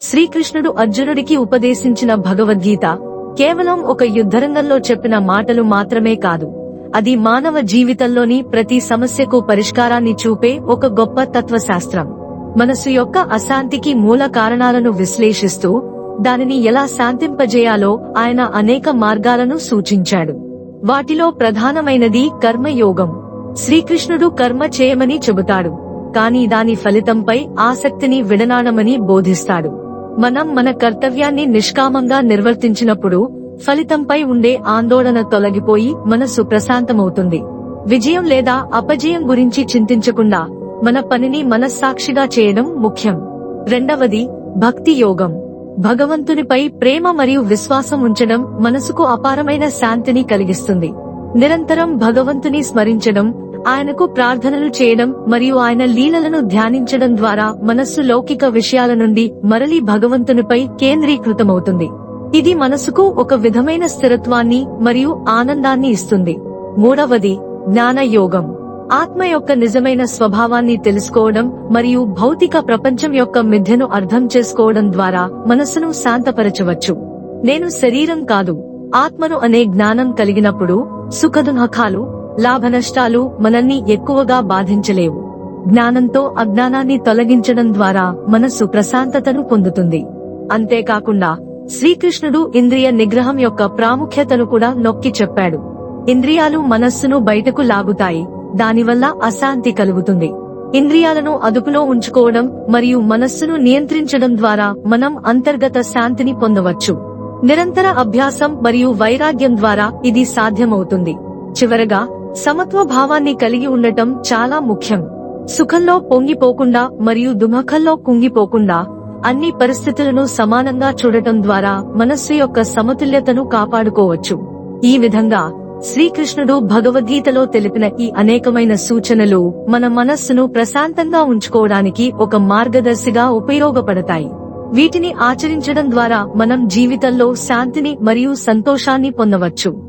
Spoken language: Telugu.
శ్రీకృష్ణుడు అర్జునుడికి ఉపదేశించిన భగవద్గీత కేవలం ఒక యుద్ధరంగంలో చెప్పిన మాటలు మాత్రమే కాదు. అది మానవ జీవితంలోని ప్రతి సమస్యకు పరిష్కారాన్ని చూపే ఒక గొప్ప తత్వశాస్త్రం. మనసు యొక్క అశాంతికి మూల కారణాలను విశ్లేషిస్తూ దానిని ఎలా శాంతింపజేయాలో ఆయన అనేక మార్గాలను సూచించాడు. వాటిలో ప్రధానమైనది కర్మయోగం. శ్రీకృష్ణుడు కర్మ చేయమని చెబుతాడు. కాని దాని ఫలితంపై ఆసక్తిని విడనాడమని బోధిస్తాడు. మనం మన కర్తవ్యాన్ని నిష్కామంగా నిర్వర్తించినప్పుడు ఫలితంపై ఉండే ఆందోళన తొలగిపోయి మనసు ప్రశాంతమవుతుంది. విజయం లేదా అపజయం గురించి చింతించకుండా మన పనిని మనస్సాక్షిగా చేయడం ముఖ్యం. రెండవది భక్తి యోగం. భగవంతునిపై ప్రేమ మరియు విశ్వాసం ఉంచడం మనసుకు అపారమైన శాంతిని కలిగిస్తుంది. నిరంతరం భగవంతుని స్మరించడం ఆయనకు ప్రార్థనలు చేయడం మరియు ఆయన లీలలను ధ్యానించడం ద్వారా మనస్సు లౌకిక విషయాల నుండి మరలి భగవంతునిపై కేంద్రీకృతమవుతుంది. ఇది మనసుకు ఒక విధమైన స్థిరత్వాన్ని మరియు ఆనందాన్ని ఇస్తుంది. మూడవది జ్ఞాన యోగం ఆత్మ యొక్క నిజమైన స్వభావాన్ని తెలుసుకోవడం మరియు భౌతిక ప్రపంచం యొక్క మిథ్యను అర్థం చేసుకోవడం ద్వారా మనసును శాంతపరచవచ్చు. నేను శరీరం కాదు ఆత్మను అనే జ్ఞానం కలిగినప్పుడు సుఖదునఖాలు లాభనష్టాలు మనల్ని ఎక్కువగా బాధించలేవు. జ్ఞానంతో అజ్ఞానాన్ని తొలగించడం ద్వారా మనస్సు ప్రశాంతతను పొందుతుంది. అంతేకాకుండా శ్రీకృష్ణుడు ఇంద్రియ నిగ్రహం యొక్క ప్రాముఖ్యతను కూడా నొక్కి చెప్పాడు. ఇంద్రియాలు మనస్సును బయటకు లాగుతాయి దానివల్ల అశాంతి కలుగుతుంది. ఇంద్రియాలను అదుపులో ఉంచుకోవడం మరియు మనస్సును నియంత్రించడం ద్వారా మనం అంతర్గత శాంతిని పొందవచ్చు. నిరంతర అభ్యాసం మరియు వైరాగ్యం ద్వారా ఇది సాధ్యమవుతుంది. చివరగా సమత్వ భావాన్ని కలిగి ఉండటం చాలా ముఖ్యం. సుఖంలో పొంగిపోకుండా మరియు దుమఖంలో కుంగిపోకుండా అన్ని పరిస్థితులను సమానంగా చూడటం ద్వారా మనస్సు యొక్క సమతుల్యతను కాపాడుకోవచ్చు. ఈ విధంగా శ్రీకృష్ణుడు భగవద్గీతలో తెలిపిన ఈ అనేకమైన సూచనలు మన మనస్సును ప్రశాంతంగా ఉంచుకోవడానికి ఒక మార్గదర్శిగా ఉపయోగపడతాయి. వీటిని ఆచరించడం ద్వారా మనం జీవితంలో శాంతిని మరియు సంతోషాన్ని పొందవచ్చు.